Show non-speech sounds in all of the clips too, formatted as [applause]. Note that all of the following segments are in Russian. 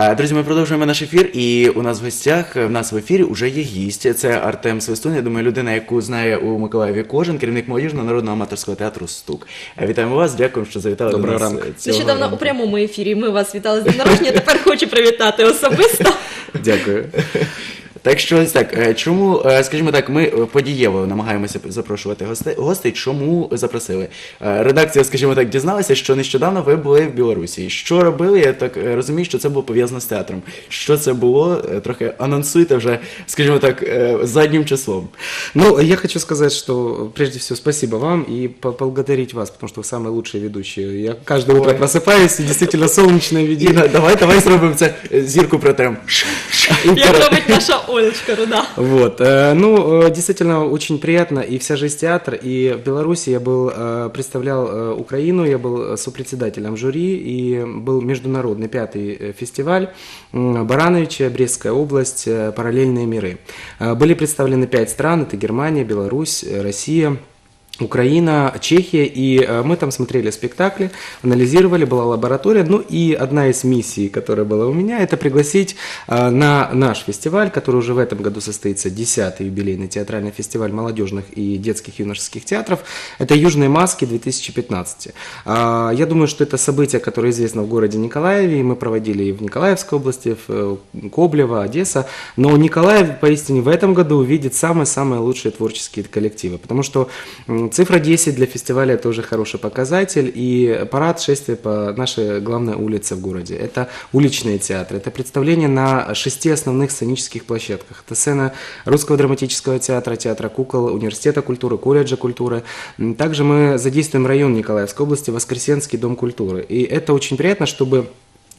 Е, Друзі, ми продовжуємо наш ефір, і у нас в гостях е, в нас в ефірі вже є гість. Це Артем Свистун. Я думаю, людина, яку знає у Миколаєві кожен, керівник молодіжного народного аматорського театру Стук. Е, Вітаємо вас, дякуємо, що завітали Доброго до нас. ранку. цього Нещодавно ранку. у прямому ефірі ми вас вітали з днем народження. Тепер хочу привітати особисто. Дякую. Так що ось так, е, чому, е, скажімо так, ми е, подієво намагаємося запрошувати гостей, гостей. Чому запросили? Е, Редакція, скажімо так, дізналася, що нещодавно ви були в Білорусі. Що робили? Я так е, розумію, що це було пов'язано з театром. Що це було? Е, Трохи анонсуйте вже, скажімо так, е, заднім числом. Ну, я хочу сказать, что прежде всего спасибо вам и поблагодарить вас, потому что вы самые лучшие ведущие. Я каждое утро Ой. просыпаюсь, и действительно солнечное видение. Іна, давай, давай зробимо це е, зірку протрем. Як робить наша Олечка Руда. Вот, э, ну, э, действительно, очень приятно, и вся жизнь театр, и в Беларуси я был, э, представлял Украину, я был сопредседателем жюри, и был международный пятый фестиваль Барановича, Брестская область, «Параллельные миры». Были представлены пять стран, это Германия, Беларусь, Россия, Украина, Чехия, и э, мы там смотрели спектакли, анализировали, была лаборатория. Ну и одна из миссий, которая была у меня, это пригласить э, на наш фестиваль, который уже в этом году состоится 10-й юбилейный театральный фестиваль молодежных и детских юношеских театров. Это «Южные маски 2015». А, Я думаю, что это событие, которое известно в городе Николаеве, и мы проводили и в Николаевской области, в э, Коблево, Одесса. Но Николаев поистине в этом году увидит самые-самые лучшие творческие коллективы, потому что цифра 10 для фестиваля это уже хороший показатель, и парад шествия по нашей главной улице в городе. Это уличные театры, это представление на шести основных сценических площадках. Это сцена Русского драматического театра, театра кукол, университета культуры, колледжа культуры. Также мы задействуем район Николаевской области, Воскресенский дом культуры. И это очень приятно, чтобы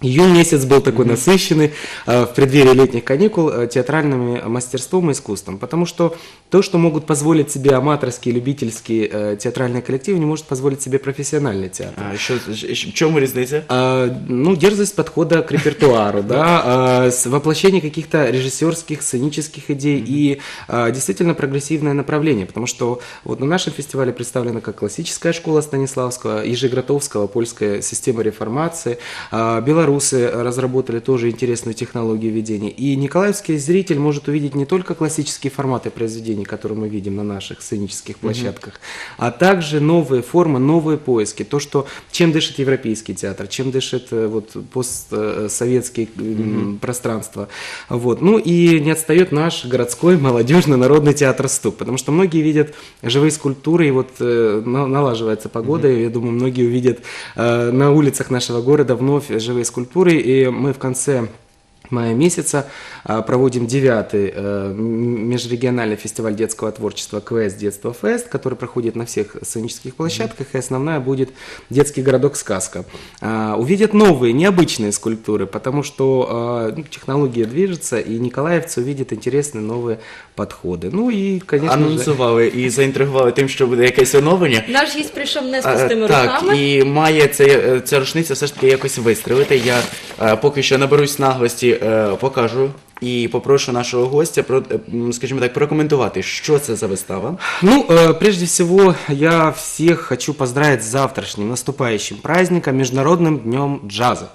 Июнь месяц был такой насыщенный э, в преддверии летних каникул э, театральным мастерством и искусством, потому что то, что могут позволить себе аматорские, любительские э, театральные коллективы, не может позволить себе профессиональный театр. А, що, щ- в чому різниця? А, ну, дерзость подхода к репертуару, да, а, воплощение каких-то режиссерских, сценических идей и а, действительно прогрессивное направление, потому что вот на нашем фестивале представлена как классическая школа Станиславского, Ежегротовского, польская система реформации, А, белорусы разработали тоже интересную технологию ведения, и николаевский зритель может увидеть не только классические форматы произведений, которые мы видим на наших сценических площадках, а также новые формы, новые поиски, то, что чем дышит европейский театр, чем дышит э, вот постсоветские м, пространства. Вот. Ну и не отстает наш городской молодежный народный театр «Ступ», потому что многие видят живые скульптуры, и вот э, на- налаживается погода, и я думаю, многие увидят э, на улицах нашего города вновь живые скульптуры, и мы в конце мая месяца а, проводим девятый э, м- межрегиональный фестиваль детского творчества КВС «Детство Фест», который проходит на всех сценических площадках, и основная будет детский городок «Сказка». А, Увидят новые, необычные скульптуры, потому что а, ну, технология движется, и николаевцы увидят интересные новые подходы. Ну и, конечно же... Анонсували і заінтригували тим, що буде якесь оновлення. Наш гість прийшов не з А, пустими так, руками. і має ця, е, ця рушниця все ж таки якось вистрелити. Я е, поки що наберусь наглості, Е, покажу і попрошу нашого гостя про, е, скажімо так, прокоментувати, що це за вистава. Ну, э, прежде всего, я всех хочу поздравить с завтрашним наступающим праздником, Международным днем джаза.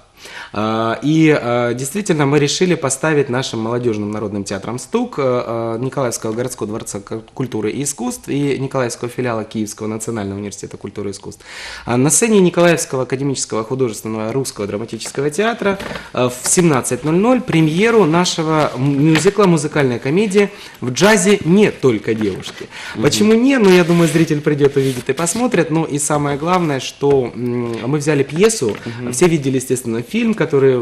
А, И а, действительно мы решили поставить нашим молодежным народным театром «Стук» а, а, Николаевского городского дворца культуры и искусств и Николаевского филиала Киевского национального университета культуры и искусств. А На сцене Николаевского академического художественного русского драматического театра а, в 17.00 премьеру нашего мюзикла «Музыкальная комедия» в джазе не только девушки. Почему не? Ну, я думаю, зритель придет, увидит и посмотрит. Ну, и самое главное, что мы взяли пьесу, все видели, естественно, фильм, который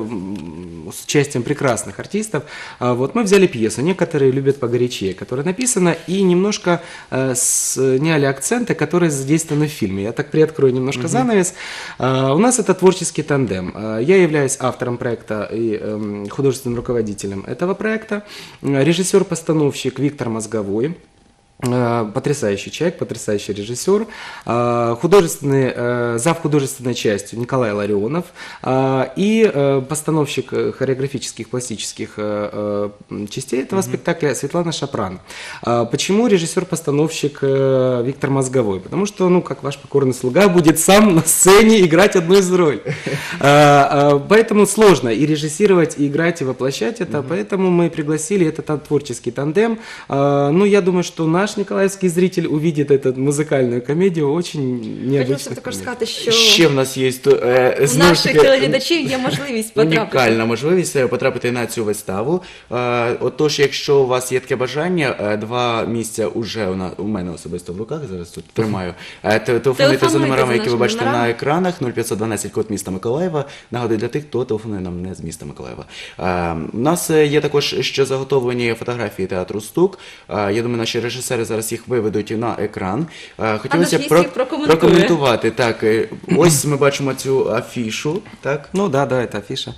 с участием прекрасных артистов. А Вот мы взяли пьесу, некоторые любят погорячее, которая написана, и немножко э, сняли акценты, которые задействованы в фильме. Я так приоткрою немножко занавес. А, У нас это творческий тандем. А, Я являюсь автором проекта и эм, художественным руководителем этого проекта. Режиссер-постановщик Виктор Мозговой. Э, Потрясающий человек, потрясающий режиссер, э, художественный, э, зав художественной частью Николай Ларионов и постановщик хореографических, пластических частей этого спектакля Светлана Шапран. Почему режиссер-постановщик Виктор Мозговой? Потому что, ну, как ваш покорный слуга, будет сам на сцене играть одну из ролей. [laughs] Поэтому сложно и режиссировать, и играть, и воплощать это. Поэтому мы пригласили этот творческий тандем. Ну, я думаю, что наш николаевский зритель увидит эту музыкальную комедию очень Хотілося необычных також моментов. сказати, що Ще в нас є то, е, у знову ж наших таки, телеглядачів [laughs] є можливість потрапити. Унікальна можливість е, потрапити на цю виставу. Е, Отож, якщо у вас є таке бажання, е, два місця уже у, на, у мене особисто в руках, зараз тут тримаю. Е, те- Телефонуйте за Телефонуйте номерами, за які ви нашими бачите на номерами. екранах 0512 код міста Миколаєва. Нагадую для тих, хто телефонує нам не з міста Миколаєва. Е, У нас е, є також ще заготовлені фотографії театру Стук. Е, Я думаю, наші режисери зараз їх виведуть на екран. Е, Хотілося б наш про- Єсій прокоментує. прокоментувати. Так, е, ось ми бачимо цю афішу. Так. Ну да, да, это афиша.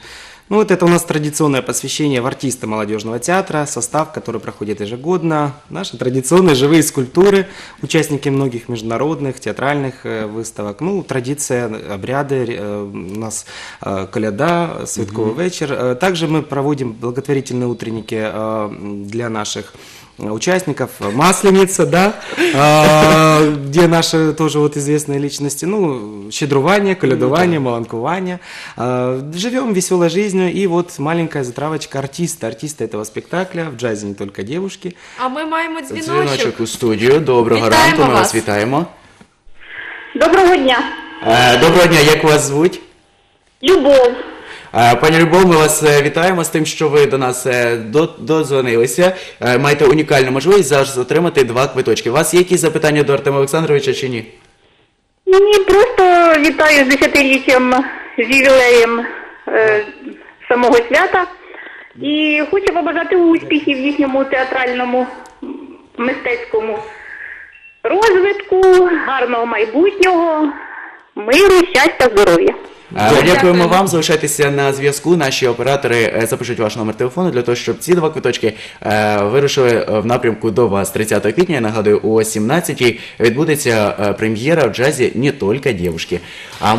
Ну вот это у нас традиционное посвящение в артиста молодежного театра, состав, который проходит ежегодно. Наши традиционные живые скульптуры, участники многих международных театральных э, выставок. Ну, традиция, обряды, э, у нас э, коляда, светковый вечер. Э, Также мы проводим благотворительные утренники э, для наших э, участников Масленица, да, а, где наши тоже вот известные личности, ну, щедрувание, колядование, маланкование. А, Живем веселой жизнью, и вот маленькая затравочка артиста, артиста этого спектакля, в джазе не только девушки. А ми маємо дзвіночок. У студію. Доброго ранку. Ми вас вітаємо. Доброго дня. Е, Доброго дня, як вас звуть? Любов. Е, Пані Любов, ми вас е, вітаємо з тим, що ви до нас е, до- додзвонилися. Маєте унікальну можливість зараз отримати два квиточки. У вас є якісь запитання до Артема Олександровича чи ні? Ні, просто вітаю з десятиріччям, з ювілеєм е, самого свята. І хочу побажати успіхів їхньому театральному мистецькому розвитку, гарного майбутнього, миру, щастя, здоров'я. Е, Дякуємо Дякуємо. вам. Залишайтеся на зв'язку. Наші оператори е, запишуть ваш номер телефону для того, щоб ці два квиточки е, вирушили в напрямку до вас. 30 квітня, я нагадую, о 17 відбудеться прем'єра в джазі «Не тільки дівушки». А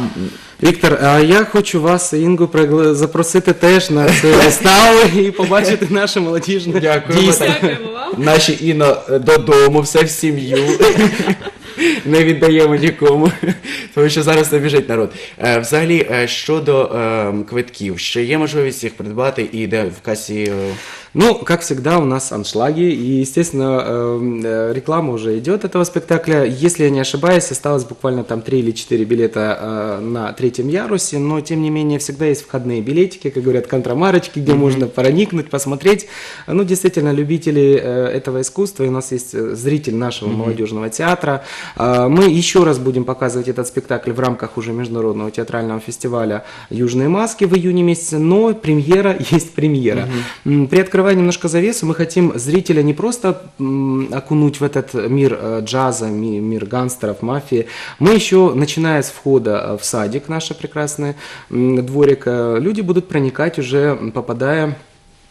Віктор, а я хочу вас, Інгу, запросити теж на цю [laughs] виставу і побачити наше молодіжне Дякуємо. дійство. Дякуємо вам. Наші Іно додому, все в сім'ю. [laughs] Не віддаємо нікому, тому що зараз не біжить народ. Е, Взагалі, е, щодо е, квитків, ще є можливість їх придбати і де в касі. Ну, как всегда, у нас аншлаги, и, естественно, эм, э, реклама уже идет этого спектакля. Если я не ошибаюсь, осталось буквально там 3 или 4 билета э, на третьем ярусе, но, тем не менее, всегда есть входные билетики, как говорят, контрамарочки, где можно проникнуть, посмотреть. Ну, действительно, любители э, этого искусства, и у нас есть зритель нашего молодежного театра. Мы еще раз будем показывать этот спектакль в рамках уже международного театрального фестиваля «Южные маски» в июне месяце, но премьера [laughs] есть премьера. М, Приоткрывая немножко завесу, мы хотим зрителя не просто окунуть в этот мир э, джаза, ми- мир гангстеров, мафии, мы еще, начиная с входа э, в садик, наш прекрасный м, дворик, э, люди будут проникать уже, попадая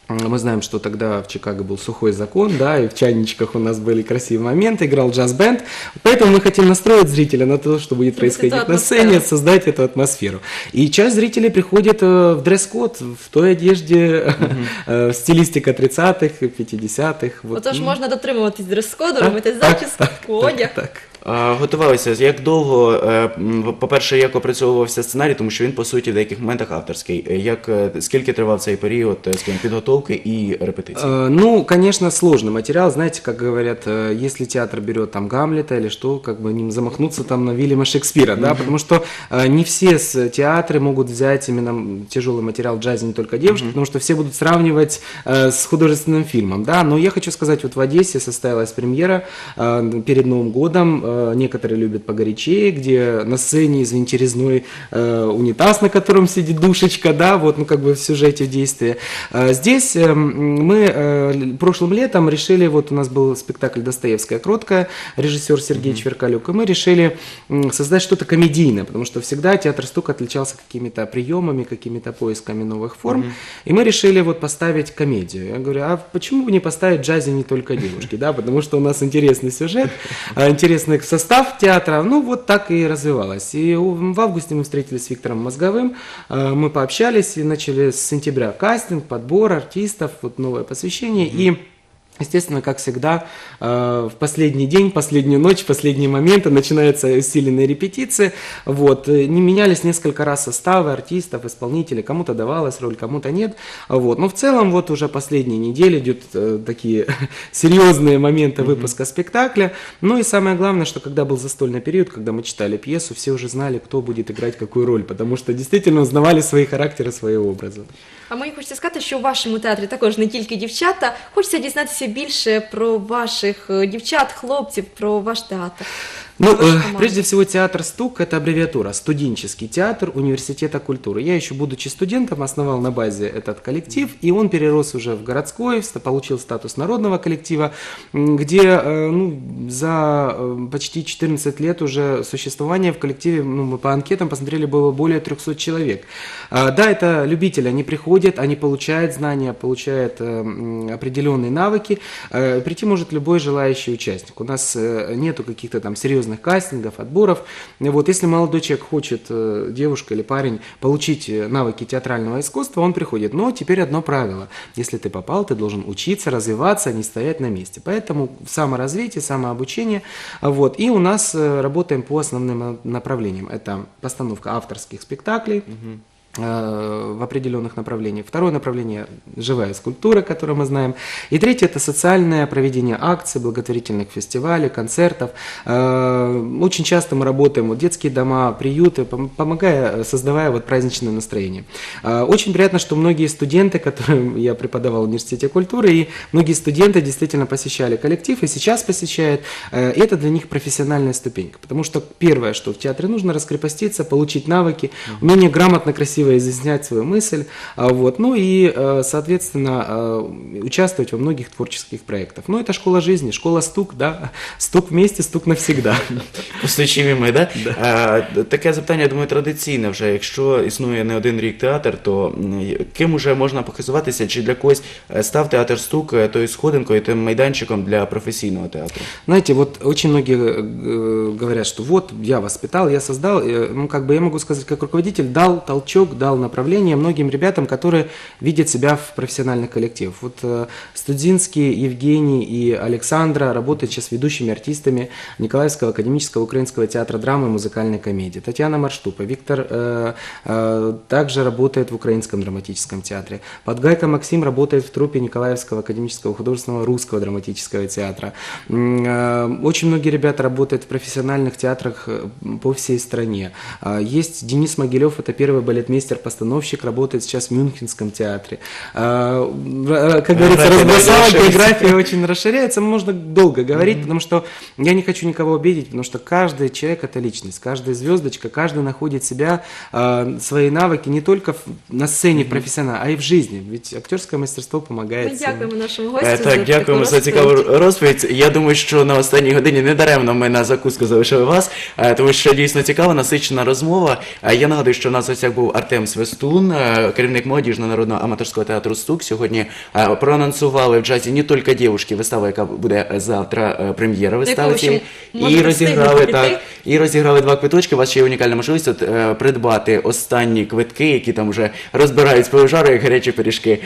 Мы знаем, что тогда в Чикаго был сухой закон, да, и в чайничках у нас были красивые моменты, играл джаз-бенд. Поэтому мы хотим настроить зрителя на то, что будет происходить на сцене, создать эту атмосферу. И часть зрителей приходит э, в дресс-код, в той одежде, [laughs] э, стилистика 30-х, 50-х. вот. Отож Ну, можна дотримуватись дрес-коду, так, робити так, зачіску, так, одяг. Так. Готувалися. Як довго, е, м, по-перше, як опрацьовувався сценарій, тому що він, по суті, в деяких моментах авторський. Е, Як, е, скільки тривав цей період е, скажімо, підготовки і репетиції? Э, Ну, конечно, сложный материал. Знаете, как говорят, э, если театр берет там Гамлета или что, как бы ним замахнуться там на Вильяма Шекспира, да, потому что э, не все с- театры могут взять именно м, тяжелый материал в джазе не только девушки, потому что все будут сравнивать э, с художественным фильмом, да. Но я хочу сказать, вот в Одессе состоялась премьера э, перед Новым годом э, некоторые любят погорячее, где на сцене, извините, резной э, унитаз, на котором сидит душечка, да, вот, ну, как бы в сюжете, в действии. Э, Здесь э, мы э, прошлым летом решили, вот у нас был спектакль «Достоевская кроткая», режиссер Сергей Чверкалюк, и мы решили м, создать что-то комедийное, потому что всегда театр стук отличался какими-то приемами, какими-то поисками новых форм, и мы решили вот поставить комедию. Я говорю, а почему бы не поставить джазе не только девушки, [laughs] да, потому что у нас интересный сюжет, а, интересный состав театра, ну вот так и развивалось. И в августе мы встретились с Виктором Мозговым, а, мы пообщались и начали с сентября кастинг, подбор артистов, вот новое посвящение, и Естественно, как всегда, э, в последний день, последнюю ночь, последние моменты начинаются усиленные репетиции. Вот. э, Не менялись несколько раз составы артистов, исполнителей. Кому-то давалась роль, кому-то нет. Вот. Но в целом вот уже последние недели идут э, такие [laughs] серьезные моменты выпуска спектакля. Ну и самое главное, что когда был застольный период, когда мы читали пьесу, все уже знали, кто будет играть какую роль, потому что действительно узнавали свои характеры, свои образы. А мені хочеться сказати, що у вашому театрі також не тільки дівчата. Хочеться дізнатися більше про ваших е, дівчат, хлопців, про ваш театр. Ну, э, прежде всего, театр «Стук» — это аббревиатура «Студенческий театр Университета культуры». Я еще, будучи студентом, основал на базе этот коллектив, и он перерос уже в городской, получил статус народного коллектива, где э, ну, за э, почти 14 лет уже существования в коллективе, ну, мы по анкетам посмотрели, было более 300 человек. А, Да, это любители, они приходят, они получают знания, получают э, определенные навыки. Э, Прийти может любой желающий участник. У нас э, нету каких-то там серьезных кастингов, отборов. Вот, если молодой человек хочет, э, девушка или парень, получить э, навыки театрального искусства, он приходит. Но теперь одно правило. Если ты попал, ты должен учиться, развиваться, а не стоять на месте. Поэтому саморазвитие, самообучение. Вот. И у нас э, работаем по основным направлениям. Это постановка авторских спектаклей, э, в определенных направлениях. Второе направление – живая скульптура, которую мы знаем. И третье – это социальное проведение акций, благотворительных фестивалей, концертов. Э, Очень часто мы работаем, вот детские дома, приюты, пом- помогая, э, создавая вот праздничное настроение. Э, Очень приятно, что многие студенты, [laughs] которым я преподавал в университете культуры, и многие студенты действительно посещали коллектив и сейчас посещают. Э, это для них профессиональная ступенька. Потому что первое, что в театре нужно раскрепоститься, получить навыки, умение грамотно, красиво изъяснять свою мысль. а, Вот. Ну и, э, соответственно, э, участвовать во многих творческих проектах. Ну, это школа жизни, школа стук, да. Стук вместе, стук навсегда. [laughs] Постучимо ми, да? Е, таке запитання, я думаю, традиційне вже. Якщо існує не один рік театр, то м, ким уже можна показуватися, чи для когось е, став театр стук е, тою сходинкою, тим майданчиком для професійного театру? Знаете, вот очень многие э, говорят, что вот я воспитал, я создал, э, ну как бы я могу сказать, как руководитель дал толчок, дал направление многим ребятам, которые видят себя в профессиональных коллективах. Вот э, Студзинский, Евгений и Александра работают сейчас ведущими артистами Николаевского академического украинского театра драмы и музыкальной комедии. Татьяна Марштупа, Виктор э, э, также работает в Украинском драматическом театре. Подгайка Максим работает в труппе Николаевского академического художественного русского драматического театра. Э, Очень многие ребята работают в профессиональных театрах э, по всей стране. Есть Денис Могилев, это первый балетмейстер-постановщик, работает сейчас в Мюнхенском театре. А, в- э, Как говорится, География разбросала, расширяется. география очень расширяется, можно долго говорить, потому что я не хочу никого обидеть, потому что каждый человек это личность, каждая звездочка, каждый находит себя, э, свои навыки не только в- на сцене профессионально, а и в жизни. Ведь актерское мастерство Ми помогает. всем. дякуємо нашому гостю. Е, за Так, таку дякуємо за розповідь. цікаву розповідь. Я думаю, що на останній годині не даремно ми на закуску залишили вас, е, тому що дійсно цікава, насичена розмова. Е, Я нагадую, що у нас в гостях був Артем Свистун, е, керівник молодіжного народного аматорського театру Стук. Сьогодні е, проанонсували в джазі не тільки дівушки, вистава, яка буде завтра е, прем'єра вистави. якого можна І розіграли так. І розіграли два квиточки. У вас ще є унікальна можливість от, придбати останні квитки, які там вже розбирають з пожару, як гарячі пиріжки.